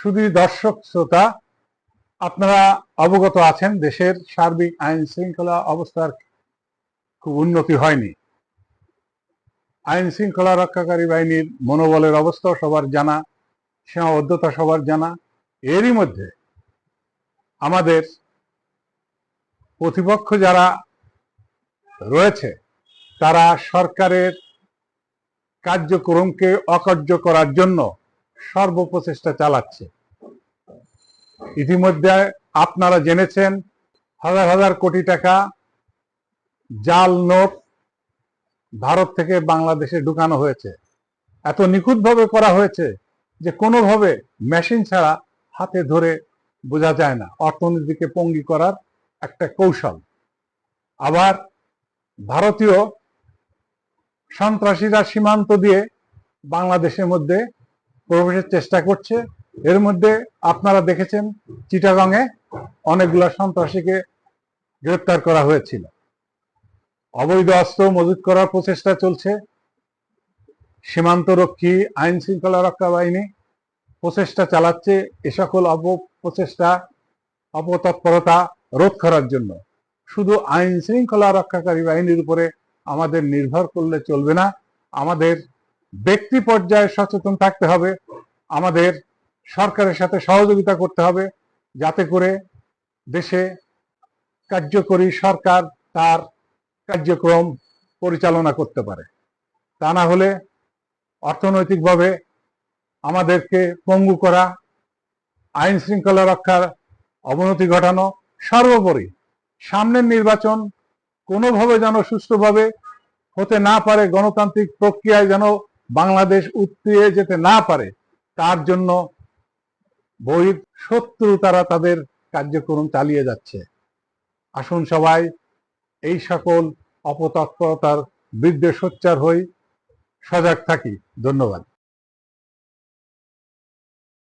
শুধু দর্শক শ্রোতা, আপনারা অবগত আছেন, দেশের সার্বিক আইন শৃঙ্খলা অবস্থার খুব উন্নতি হয়নি। আইন শৃঙ্খলা রক্ষাকারী বাহিনীর মনোবলের অবস্থা সবার জানা, সীমাবদ্ধতা সবার জানা। এরই মধ্যে আমাদের প্রতিপক্ষ যারা রয়েছে, তারা সরকারের কার্যক্রমকে অকার্য করার জন্য সর্বপ্রচেষ্টা চালাচ্ছে। ইতিমধ্যে আপনারা জেনেছেন, হাজার হাজার কোটি টাকা জাল নোট ভারত থেকে বাংলাদেশে ঢুকানো হয়েছে। এত নিখুঁতভাবে করা হয়েছে যে কোনোভাবে মেশিন ছাড়া হাতে ধরে বোঝা যায় না। অর্থনীতিকে পঙ্গি করার একটা কৌশল। আবার ভারতীয় সন্ত্রাসীরা সীমান্ত দিয়ে বাংলাদেশের মধ্যে প্রবেশের চেষ্টা করছে। এর মধ্যে আপনারা দেখেছেন, চিটাগংয়ে অনেকগুলো সন্ত্রাসীকে গ্রেপ্তার করা হয়েছিল। অবৈধ অস্ত্র মজুত করার প্রচেষ্টা চলছে। সীমান্তরক্ষী আইন শৃঙ্খলা রক্ষা বাহিনী প্রচেষ্টা চালাচ্ছে এ সকল অপপ্রচেষ্টা, অপতৎপরতা রোধ করার জন্য। শুধু আইন শৃঙ্খলা রক্ষাকারী বাহিনীর উপরে আমাদের নির্ভর করলে চলবে না। আমাদের ব্যক্তি পর্যায়ে সচেতন থাকতে হবে। আমাদের সরকারের সাথে সহযোগিতা করতে হবে যাতে করে দেশে কার্যকরী সরকার তার কার্যক্রম পরিচালনা করতে পারে। তা না হলে অর্থনৈতিকভাবে আমাদেরকে পঙ্গু করা, আইন শৃঙ্খলা রক্ষার অবনতি ঘটানো সর্বোপরি সামনের নির্বাচন কোনোভাবে যেন সুষ্ঠুভাবে হতে না পারে, গণতান্ত্রিক প্রক্রিয়ায় যেন বাংলাদেশ উত্তিয়ে যেতে না পারে তার জন্য বহির শত্রু তারা তাদের কার্যক্রম চালিয়ে যাচ্ছে। আসুন সবাই এই সকল অপতৎপরতার বিরুদ্ধে সোচ্চার হই, সজাগ থাকি। ধন্যবাদ।